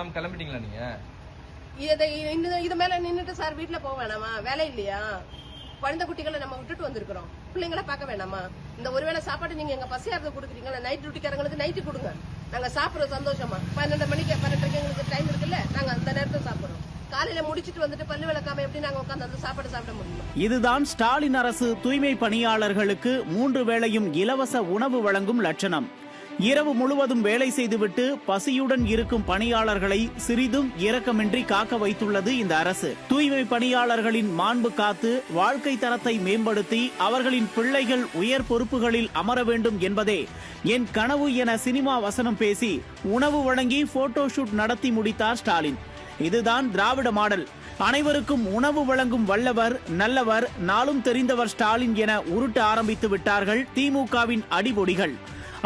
வராம கிளம்பிட்டீங்களா நீங்க? இதை இந்த இது மேல நின்னுட்டு சார் வீட்ல போக வேணாமா? வேலை இல்லையா? குழந்தை குட்டிகளை நம்ம விட்டுட்டு வந்திருக்கிறோம். பிள்ளைங்களை பார்க்க வேணாமா? இந்த ஒருவேளை சாப்பாடு நீங்க எங்க பசியாரத்தை கொடுக்குறீங்களா? நைட் டியூட்டிக்காரங்களுக்கு நைட்டு கொடுங்க. நாங்க சாப்பிடுறோம் சந்தோஷமா. பன்னெண்டு மணிக்கு பன்னெண்டரைக்கு எங்களுக்கு டைம் இருக்குல்ல? நாங்க அந்த நேரத்துல சாப்பிடுறோம். காலையில முடிச்சிட்டு வந்துட்டு பல்லு விளக்காம எப்படி நாங்க உட்காந்து அந்த சாப்பாடு சாப்பிட முடியும்? இதுதான் ஸ்டாலின் அரசு தூய்மை பணியாளர்களுக்கு மூன்று வேளையும் இலவச உணவு வழங்கும் லட்சணம். இரவு முழுவதும் வேலை செய்துவிட்டு பசியுடன் இருக்கும் பணியாளர்களை சிறிதும் இரக்கமின்றி காக்க வைத்துள்ளது இந்த அரசு. தூய்மை பணியாளர்களின் மாண்பு காத்து வாழ்க்கை தரத்தை மேம்படுத்தி அவர்களின் பிள்ளைகள் உயர் பொறுப்புகளில் அமர வேண்டும் என்பதே என் கனவு என சினிமா வசனம் பேசி உணவு வழங்கி போட்டோ ஷூட் நடத்தி முடித்தார் ஸ்டாலின். இதுதான் திராவிட மாடல். அனைவருக்கும் உணவு வழங்கும் வல்லவர் நல்லவர் நாளும் தெரிந்தவர் ஸ்டாலின் என உருட்ட ஆரம்பித்து விட்டார்கள் திமுகவின் அடிபொடிகள்.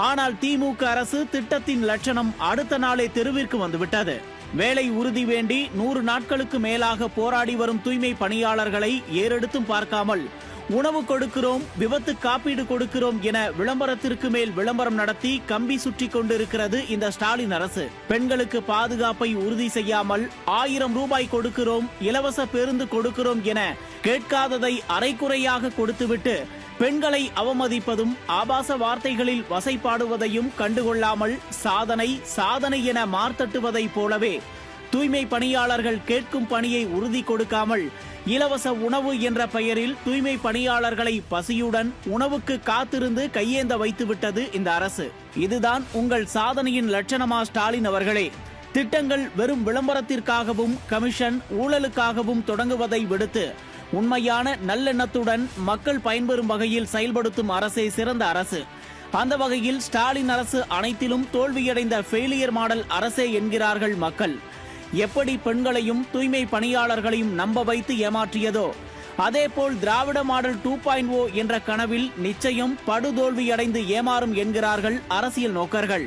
ஆனால் திமுக அரசு திட்டத்தின் லட்சணம் அடுத்த நாளே தெருவிற்கு வந்துவிட்டது. வேலை உறுதி வேண்டி நூறு நாட்களுக்கு மேலாக போராடி வரும் தூய்மை பணியாளர்களை ஏறெடுத்தும் பார்க்காமல் உணவு கொடுக்கிறோம் விபத்து காப்பீடு கொடுக்கிறோம் என விளம்பரத்திற்கு மேல் விளம்பரம் நடத்தி கம்பி சுற்றி கொண்டிருக்கிறது இந்த ஸ்டாலின் அரசு. பெண்களுக்கு பாதுகாப்பை உறுதி செய்யாமல் ஆயிரம் ரூபாய் கொடுக்கிறோம் இலவச பேருந்து கொடுக்கிறோம் என கேட்காததை அரைக்குறையாக கொடுத்துவிட்டு பெண்களை அவமதிப்பதும் ஆபாச வார்த்தைகளில் வசைப்பாடுவதையும் கண்டுகொள்ளாமல் சாதனை சாதனை என மார்த்தட்டுவதைப் போலவே தூய்மை பணியாளர்கள் கேட்கும் பணியை உறுதி கொடுக்காமல் இலவச உணவு என்ற பெயரில் தூய்மை பணியாளர்களை பசியுடன் உணவுக்கு காத்திருந்து கையேந்த வைத்துவிட்டது இந்த அரசு. இதுதான் உங்கள் சாதனையின் லட்சணமா ஸ்டாலின் அவர்களே. திட்டங்கள் வெறும் விளம்பரத்திற்காகவும் கமிஷன் ஊழலுக்காகவும் தொடங்குவதை விடுத்து உண்மையான நல்லெண்ணத்துடன் மக்கள் பயன்பெறும் வகையில் செயல்படுத்தும் அரசே சிறந்த அரசு. அந்த வகையில் ஸ்டாலின் அரசு அனைத்திலும் தோல்வியடைந்த ஃபெயிலியர் மாடல் அரசே என்கிறார்கள் மக்கள். எப்படி பெண்களையும் தூய்மை பணியாளர்களையும் நம்ப வைத்து ஏமாற்றியதோ அதேபோல் Dravida model two point O என்ற கனவில் நிச்சயம் படுதோல்வியடைந்து ஏமாறும் என்கிறார்கள் அரசியல் நோக்கர்கள்.